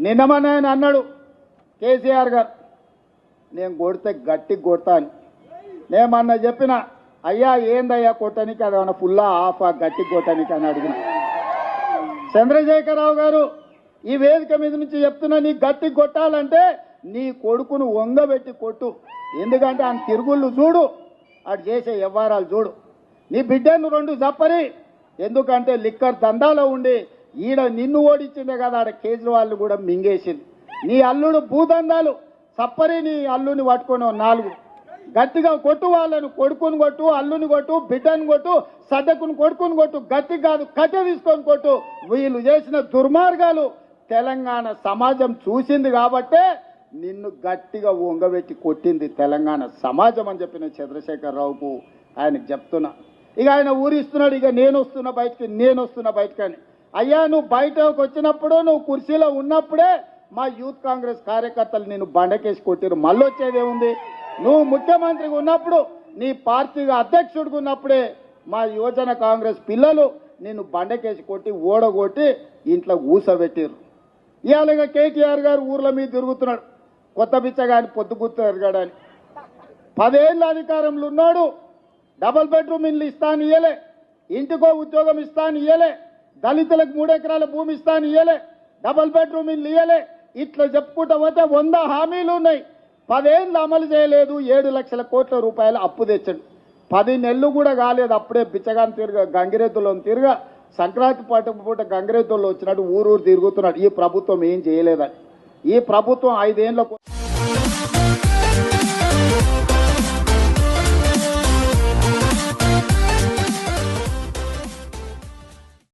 నిన్నమని ఆయన అన్నాడు కేసీఆర్ గారు. నేను కొడితే గట్టి కొడతా అని. చెప్పిన అయ్యా ఏందయ్యా కొట్టనికి? అది ఏమన్నా ఫుల్లా ఆఫ్ గట్టి కొట్టనికి? అని అడిగిన. చంద్రశేఖరరావు గారు ఈ వేదిక మీద నుంచి చెప్తున్నా నీ గట్టి కొట్టాలంటే నీ కొడుకును వంగబెట్టి కొట్టు. ఎందుకంటే ఆయన తిరుగుళ్ళు చూడు అటు చేసే వ్యవహారాలు చూడు. నీ బిడ్డను రెండు చప్పరి ఎందుకంటే లిక్కర్ దందాలో ఉండి ఈడ నిన్ను ఓడించిందే కదా ఆడ కేజ్రీవాల్ కూడా మింగేసింది. నీ అల్లుడు భూదందాలు సప్పరి నీ అల్లుని పట్టుకొని నాలుగు. గట్టిగా కొట్టు వాళ్ళను కొడుకుని కొట్టు అల్లుని కొట్టు బిడ్డను కొట్టు సడ్డకుని కొడుకుని కొట్టు గట్టి కాదు కట్టె తీసుకొని కొట్టు. వీళ్ళు చేసిన దుర్మార్గాలు తెలంగాణ సమాజం చూసింది కాబట్టే నిన్ను గట్టిగా వంగబెట్టి కొట్టింది తెలంగాణ సమాజం అని చెప్పిన చంద్రశేఖరరావుకు ఆయనకు చెప్తున్నా. ఇక ఆయన ఊరిస్తున్నాడు ఇక నేను వస్తున్నా బయటికి నేను వస్తున్నా బయటకి అని. అయ్యా నువ్వు బయటకు వచ్చినప్పుడు నువ్వు కుర్చీలో ఉన్నప్పుడే మా యూత్ కాంగ్రెస్ కార్యకర్తలు నేను బండకేసి కొట్టిరు మళ్ళీ వచ్చేదేముంది? నువ్వు ముఖ్యమంత్రిగా ఉన్నప్పుడు నీ పార్టీగా అధ్యక్షుడిగా ఉన్నప్పుడే మా యువజన కాంగ్రెస్ పిల్లలు నిన్ను బండకేసి కొట్టి ఓడగొట్టి ఇంట్లో ఊసబెట్టిరు ఇవాళగా కేటీఆర్ గారు ఊర్ల మీద తిరుగుతున్నాడు. కొత్త బిచ్చగాని పొద్దుగుర్తు ఎరగాడని పదేళ్ళ అధికారంలో ఉన్నాడు. డబల్ బెడ్రూమ్ ఇల్లు ఇస్తాను ఇయ్యలే. ఇంటికో ఉద్యోగం ఇస్తాను ఇయ్యలే. దళితులకు మూడెకరాల భూమి ఇస్తాను ఇయ్యలే. డబల్ బెడ్రూమ్ ఇల్లు ఇయ్యలే. ఇట్లా చెప్పుకుంటా పోతే వంద హామీలు ఉన్నాయి. పదేళ్ళు అమలు చేయలేదు ఏడు లక్షల కోట్ల రూపాయలు అప్పు తెచ్చాడు. పది నెలలు కూడా కాలేదు అప్పుడే బిచ్చగాని తిరగ గంగిరెద్దులో తిరగ సంక్రాంతి పాట పూట గంగిరెద్దుల్లో వచ్చినట్టు ఊరూరు తిరుగుతున్నాడు. ఈ ప్రభుత్వం ఏం చేయలేదని. ఈ ప్రభుత్వం ఐదేళ్ళ